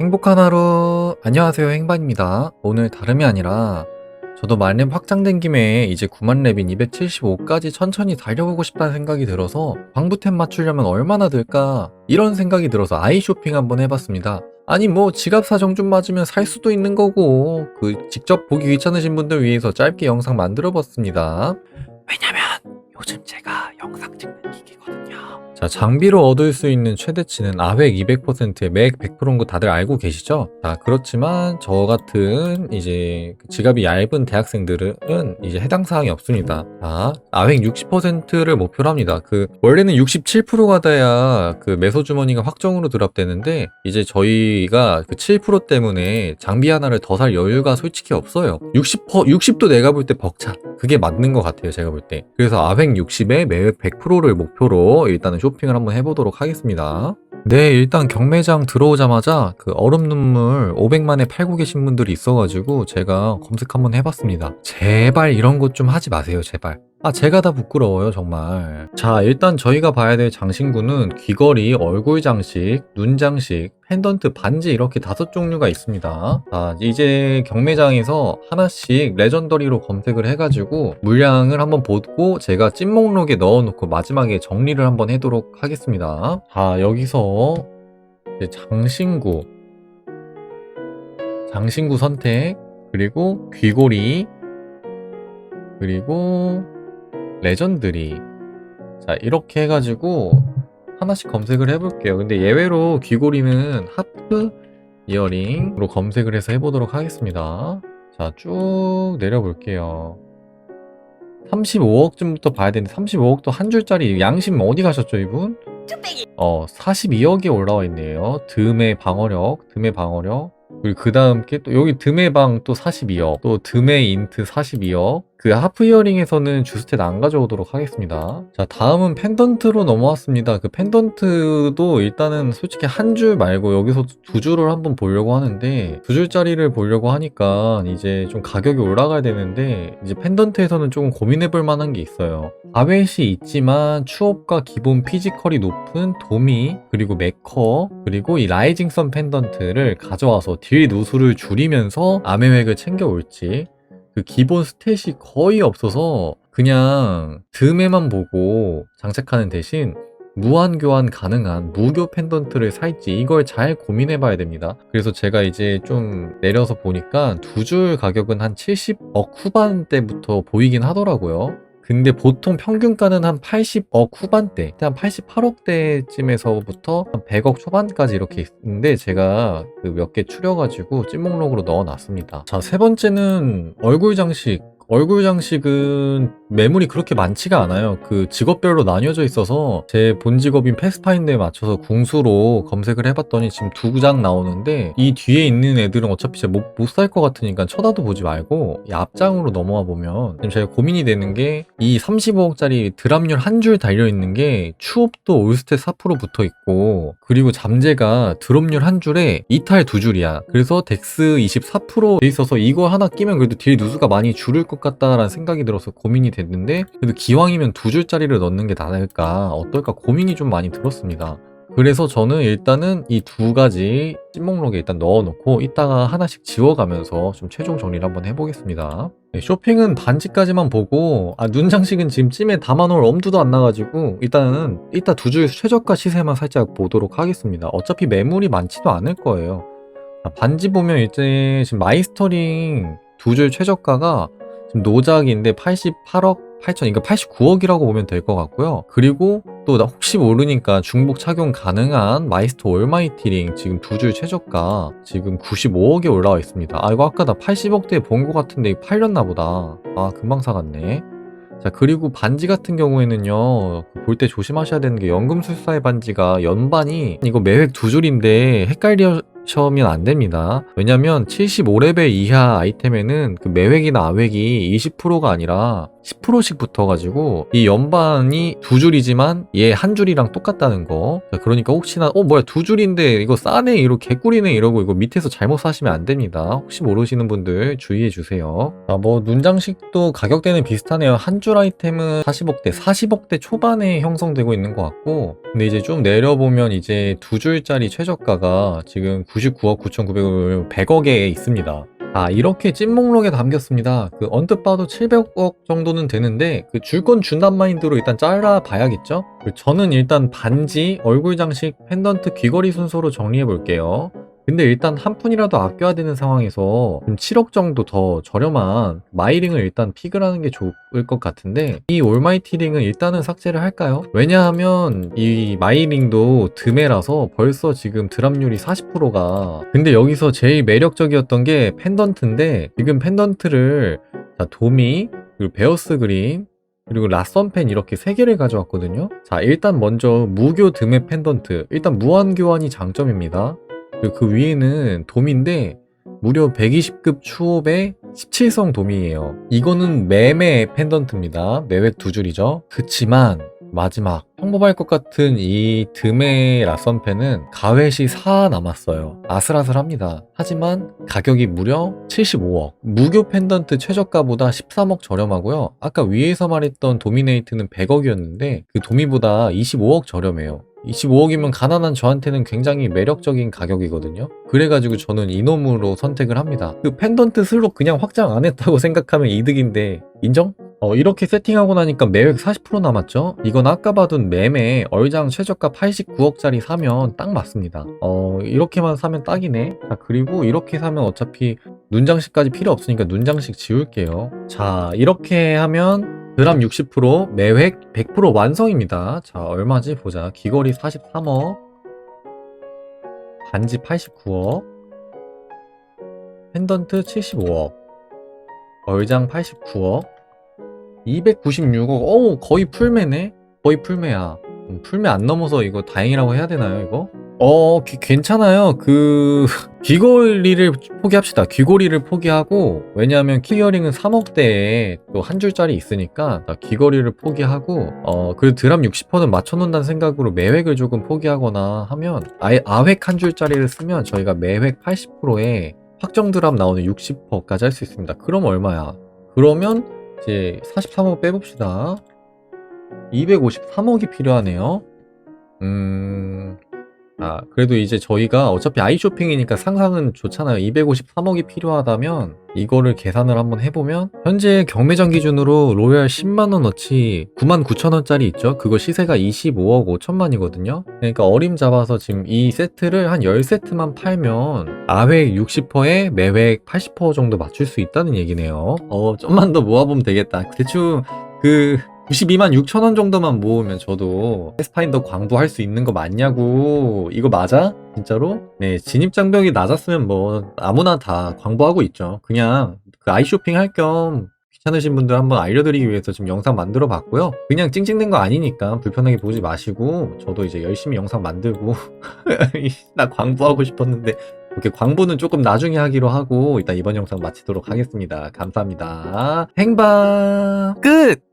행복한 하루. 안녕하세요 행반입니다. 오늘 다름이 아니라 저도 말렙 확장된 김에 이제 9만 렙인 275까지 천천히 달려보고 싶다는 생각이 들어서 광부템 맞추려면 얼마나 들까 이런 생각이 들어서 아이 쇼핑 한번 해봤습니다. 아니 뭐 지갑 사정 좀 맞으면 살 수도 있는 거고 그 직접 보기 귀찮으신 분들 위해서 짧게 영상 만들어 봤습니다. 왜냐면 요즘 제가 영상 찍는 기기거든요 자, 장비로 얻을 수 있는 최대치는 아획 200%에 맥 100%인 거 다들 알고 계시죠? 자, 그렇지만 저 같은 이제 그 지갑이 얇은 대학생들은 이제 해당 사항이 없습니다. 자, 아획 60%를 목표로 합니다. 그 원래는 67%가 돼야 그 매소 주머니가 확정으로 드랍되는데 이제 저희가 그 7% 때문에 장비 하나를 더 살 여유가 솔직히 없어요. 60% 60도 내가 볼 때 벅차. 그게 맞는 것 같아요, 제가 볼 때. 그래서 아획 60에 매획 100%를 목표로 일단은 쇼 핑을 한번 해보도록 하겠습니다. 네, 일단 경매장 들어오자마자 그 얼음 눈물 500만에 팔고 계신 분들이 있어가지고 제가 검색 한번 해봤습니다. 제발 이런 것 좀 하지 마세요, 제발. 아, 제가 다 부끄러워요, 정말. 자, 일단 저희가 봐야 될 장신구는 귀걸이, 얼굴 장식, 눈 장식, 펜던트, 반지 이렇게 다섯 종류가 있습니다. 자, 이제 경매장에서 하나씩 레전더리로 검색을 해가지고 물량을 한번 보고 제가 찐 목록에 넣어놓고 마지막에 정리를 한번 해도록 하겠습니다. 자, 여기서 장신구, 장신구 선택, 그리고 귀걸이, 그리고 레전드리. 자, 이렇게 해가지고 하나씩 검색을 해볼게요. 근데 예외로 귀걸이는 하프 이어링으로 검색을 해서 해보도록 하겠습니다. 자, 쭉 내려볼게요. 35억쯤부터 봐야 되는데 35억도 한 줄짜리 양심 어디 가셨죠 이분? 어 42억이 올라와 있네요 듬의 방어력 듬의 방어력 그리고 그 다음 게 또 여기 듬의 방또 42억 또 듬의 인트 42억 그 하프 이어링에서는 주스탯 안 가져오도록 하겠습니다. 자 다음은 펜던트로 넘어왔습니다. 그 펜던트도 일단은 솔직히 한 줄 말고 여기서 두 줄을 한번 보려고 하는데 두 줄짜리를 보려고 하니까 이제 좀 가격이 올라가야 되는데 이제 펜던트에서는 조금 고민해 볼 만한 게 있어요. 아웨시 있지만 추업과 기본 피지컬이 높은 도미 그리고 메커 그리고 이 라이징 선 펜던트를 가져와서 딜 누수를 줄이면서 아메획을 챙겨올지 그 기본 스탯이 거의 없어서 그냥 듬에만 보고 장착하는 대신 무한 교환 가능한 무교 펜던트를 살지 이걸 잘 고민해 봐야 됩니다. 그래서 제가 이제 좀 내려서 보니까 두 줄 가격은 한 70억 후반대부터 보이긴 하더라고요. 근데 보통 평균가는 한 80억 후반대, 한 88억대쯤에서부터 한 100억 초반까지 이렇게 있는데 제가 그 몇 개 추려가지고 찐목록으로 넣어놨습니다. 자, 세 번째는 얼굴 장식. 얼굴 장식은 매물이 그렇게 많지가 않아요. 그 직업별로 나뉘어져 있어서 제 본 직업인 패스파인더에 맞춰서 궁수로 검색을 해봤더니 지금 두 장 나오는데 이 뒤에 있는 애들은 어차피 제가 못살 것 같으니까 쳐다도 보지 말고 이 앞장으로 넘어와 보면 지금 제가 고민이 되는 게 이 35억짜리 드랍률 한 줄 달려있는 게 추업도 올스탯 4% 붙어 있고 그리고 잠재가 드롭률 한 줄에 이탈 두 줄이야. 그래서 덱스 24%돼 있어서 이거 하나 끼면 그래도 딜 누수가 많이 줄을 것 같다라는 생각이 들어서 고민이 됐는데 그래도 기왕이면 두 줄짜리를 넣는 게 나을까 어떨까 고민이 좀 많이 들었습니다. 그래서 저는 일단은 이 두 가지 찐목록에 일단 넣어놓고 이따가 하나씩 지워가면서 좀 최종 정리를 한번 해보겠습니다. 네, 쇼핑은 반지까지만 보고 아, 눈 장식은 지금 찜에 담아놓을 엄두도 안 나가지고 일단은 이따 두 줄 최저가 시세만 살짝 보도록 하겠습니다. 어차피 매물이 많지도 않을 거예요. 아, 반지 보면 이제 지금 마이스터링 두 줄 최저가가 지금 노작인데 88억 8천, 그러니까 89억이라고 보면 될 것 같고요. 그리고 또 나 혹시 모르니까 중복 착용 가능한 마이스터 올마이티링 지금 두 줄 최저가 지금 95억에 올라와 있습니다. 아 이거 아까 나 80억대에 본 것 같은데 팔렸나 보다. 아 금방 사갔네. 자 그리고 반지 같은 경우에는요 볼 때 조심하셔야 되는 게 연금술사의 반지가 연반이 이거 매획 두 줄인데 헷갈려 셔면 안 됩니다. 왜냐면 75레벨 이하 아이템에는 그 매획이나 아획이 20%가 아니라 10%씩 붙어가지고 이 연반이 두 줄이지만 얘 한 줄이랑 똑같다는 거. 자, 그러니까 혹시나 어 뭐야 두 줄인데 이거 싸네 이러 개꿀이네 이러고 이거 밑에서 잘못 사시면 안 됩니다. 혹시 모르시는 분들 주의해 주세요. 뭐 눈장식도 가격대는 비슷하네요. 한 줄 아이템은 40억대, 40억대 초반에 형성되고 있는 것 같고 근데 이제 좀 내려보면 이제 두 줄짜리 최저가가 지금 99억 9,900원 100억에 있습니다. 아, 이렇게 찐 목록에 담겼습니다. 그 언뜻 봐도 700억 정도는 되는데 그 줄 건 준단 마인드로 일단 잘라 봐야겠죠? 저는 일단 반지, 얼굴 장식, 펜던트, 귀걸이 순서로 정리해 볼게요. 근데 일단 한 푼이라도 아껴야 되는 상황에서 좀 7억 정도 더 저렴한 마이링을 일단 픽을 하는 게 좋을 것 같은데 이 올마이티 링은 일단은 삭제를 할까요? 왜냐하면 이 마이링도 드메라서 벌써 지금 드랍률이 40%가 근데 여기서 제일 매력적이었던 게 펜던트인데 지금 펜던트를 자, 도미 그리고 베어스 그림 그리고 라썸펜 이렇게 세 개를 가져왔거든요. 자, 일단 먼저 무교 드메 펜던트. 일단 무한 교환이 장점입니다. 그리고 그 위에는 돔인데 무려 120급 추업의 17성 돔이에요. 이거는 매매 펜던트입니다. 매획 두 줄이죠. 그치만 마지막 평범할 것 같은 이 드메 라썸펜은 가회시 4 남았어요. 아슬아슬합니다. 하지만 가격이 무려 75억. 무교 펜던트 최저가보다 13억 저렴하고요. 아까 위에서 말했던 도미네이트는 100억이었는데 그 도미보다 25억 저렴해요. 25억이면 가난한 저한테는 굉장히 매력적인 가격이거든요. 그래가지고 저는 이놈으로 선택을 합니다. 그 펜던트 슬롯 그냥 확장 안 했다고 생각하면 이득인데 인정? 어, 이렇게 세팅하고 나니까 매획 40% 남았죠? 이건 아까 봐둔 매매 얼장 최저가 89억짜리 사면 딱 맞습니다. 어, 이렇게만 사면 딱이네. 자, 그리고 이렇게 사면 어차피 눈장식까지 필요 없으니까 눈장식 지울게요. 자, 이렇게 하면 드람 60% 매획 100% 완성입니다. 자, 얼마지? 보자. 귀걸이 43억, 반지 89억, 펜던트 75억, 얼장 89억, 296억. 어우, 거의 풀매네? 거의 풀매야. 음, 풀매 안 넘어서 이거 다행이라고 해야 되나요, 이거? 어, 귀- 괜찮아요. 그, 귀걸이를 포기합시다. 귀걸이를 포기하고, 왜냐하면 키어링은 3억대에 또 한 줄짜리 있으니까, 나 귀걸이를 포기하고, 어, 그 드람 60%는 맞춰놓는다는 생각으로 매획을 조금 포기하거나 하면, 아예 아획 한 줄짜리를 쓰면 저희가 매획 80%에 확정 드랍 나오는 60%까지 할 수 있습니다. 그럼 얼마야? 그러면 이제 43억 빼봅시다. 253억이 필요하네요. 음, 아, 그래도 이제 저희가 어차피 아이쇼핑이니까 상상은 좋잖아요. 253억이 필요하다면 이거를 계산을 한번 해보면 현재 경매장 기준으로 로얄 10만원어치 99,000원짜리 있죠? 그거 시세가 25억 5천만이거든요? 그러니까 어림 잡아서 지금 이 세트를 한 10세트만 팔면 아획 60%에 매획 80% 정도 맞출 수 있다는 얘기네요. 어, 좀만 더 모아보면 되겠다. 대충 그 92만 6천 원 정도만 모으면 저도 패스파인더 광부 할 수 있는 거 맞냐고 이거 맞아? 진짜로? 네 진입 장벽이 낮았으면 뭐 아무나 다 광부하고 있죠 그냥 그 아이쇼핑 할 겸 귀찮으신 분들 한번 알려드리기 위해서 지금 영상 만들어 봤고요 그냥 찡찡된 거 아니니까 불편하게 보지 마시고 저도 이제 열심히 영상 만들고 나 광부하고 싶었는데 이렇게 광부는 조금 나중에 하기로 하고 일단 이번 영상 마치도록 하겠습니다 감사합니다 행방 끝!